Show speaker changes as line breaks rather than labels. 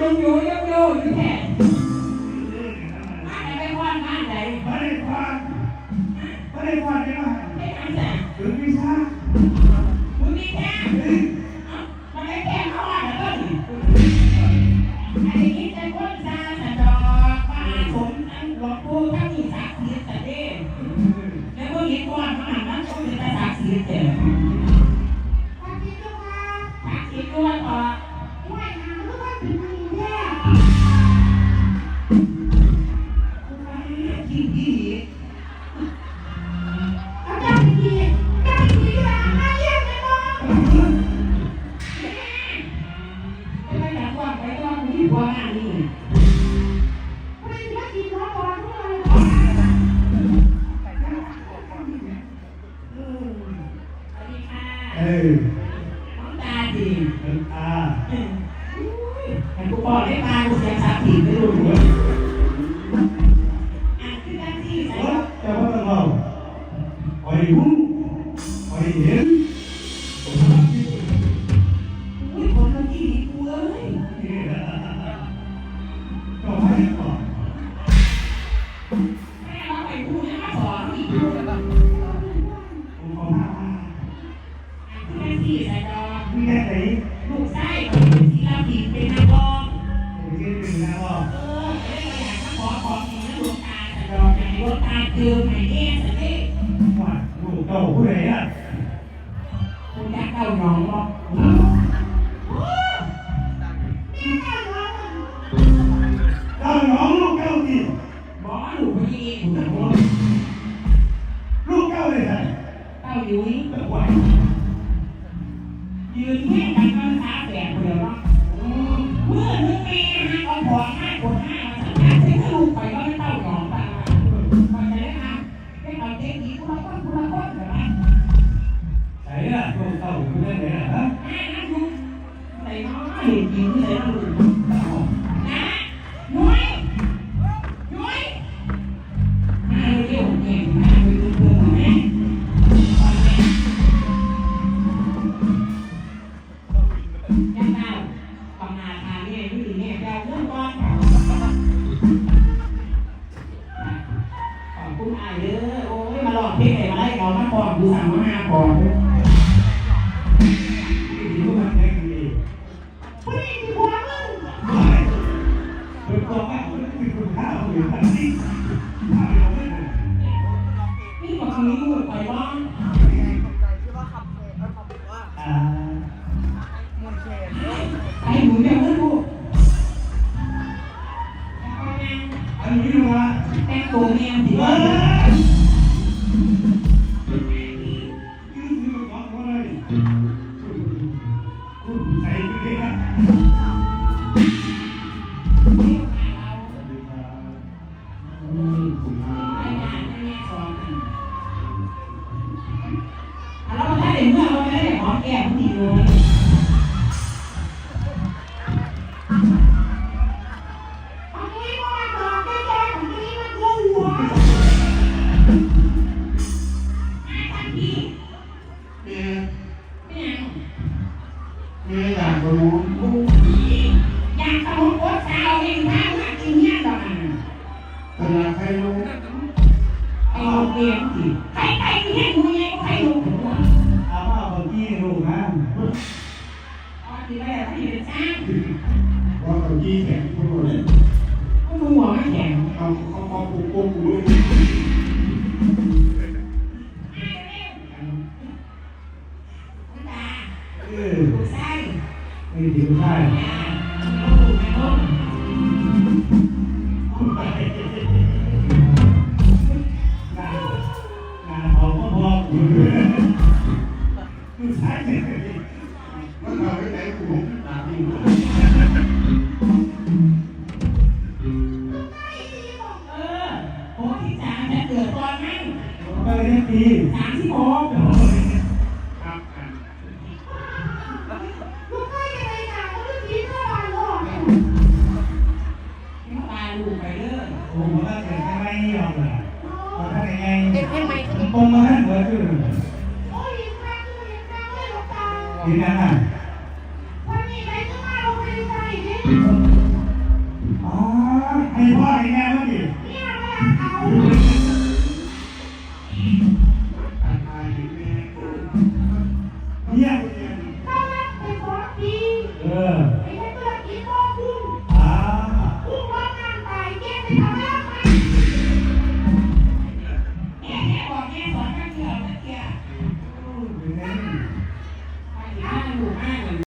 ลุงอยู่ย
กโอยู่
แท้มาไห
นไป
พอนมาไหน
ไม่ได้พอนไม่ได้พอนได้ไหม
ไม่ทำจ้ะ
ถึงวิชา
มึงมีแค่ น้องตาดีน้องตาแต่กูบอกได้ตากูเสียงสับผีไม่รู้เลยอะคือการที่ใส่
แต่ว่าเราไปหูไปเห็น
รถตายเจอใหม่
แน่
สัก
ทีหวา
นลูกเต่า
ผู้ใดอ่ะ
คุณยักษ์เต่าหนองบ่
เต่า
หนอง
ลูกเต่า
ดีบ่ลูกพี่คุณตะโกนลู
กเต่าเลยฮะ
เต่าอยู่นี่เต่าไหวยืนแค่กัน นถึงเนี่ยแเรื่องกอนขอบคุณอาเด้อโอ้ยมาหลอกเพ่ไหนมาไล่เขามากอนดูสามมาห้าก่อน
นี่
บอกคำนี้พูดไปว่า กินเนี่ยดอกอะ
ขนาดใครรู้
ไอ้ลูกเลี้ยงสิใครใครที่ให้หนูยัง ไป
เรียนดี
สามที่หก
ครับ
ลูกไข่ยังไงหนาเขาจะกินเท่าไหร่หรอก
ที่ตายลูกไปเลย
ผมว่าเกิดไม่ยอมเลยว่าถ้าไง
เป็นเพลงไหม
ผมมาให้หมือนกัน
โอ้ยยิงแม่งเลยยิงแม่งเลยลวงตา
ทีนั้นอะ
วันนี้ใครจะมาเราไปดูใจดิ
อ๋อให้พ่อให้แม่มาดิ
เนี่ยไม่อยากเอา